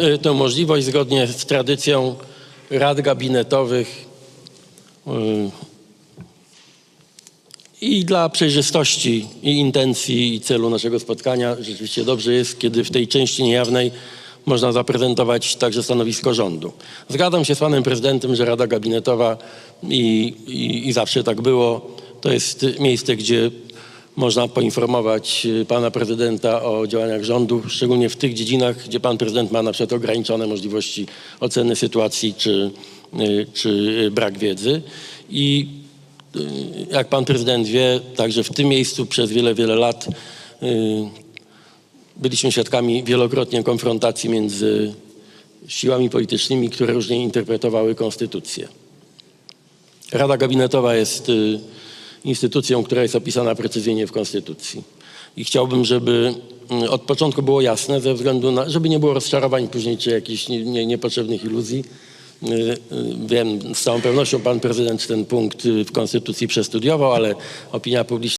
y, tę możliwość zgodnie z tradycją rad gabinetowych y, i dla przejrzystości i intencji i celu naszego spotkania rzeczywiście dobrze jest, kiedy w tej części niejawnej można zaprezentować także stanowisko rządu. Zgadzam się z panem prezydentem, że Rada Gabinetowa i, i, i zawsze tak było, to jest miejsce, gdzie można poinformować y, pana prezydenta o działaniach rządu, szczególnie w tych dziedzinach, gdzie pan prezydent ma na przykład ograniczone możliwości oceny sytuacji czy, y, czy brak wiedzy. I y, jak pan prezydent wie, także w tym miejscu przez wiele, wiele lat y, byliśmy świadkami wielokrotnie konfrontacji między siłami politycznymi, które różnie interpretowały konstytucję. Rada Gabinetowa jest y, instytucją, która jest opisana precyzyjnie w Konstytucji. I chciałbym, żeby y, od początku było jasne, ze względu na, żeby nie było rozczarowań później czy jakichś nie, nie, niepotrzebnych iluzji. Y, y, Wiem, z całą pewnością pan prezydent ten punkt y, w Konstytucji przestudiował, ale opinia publiczna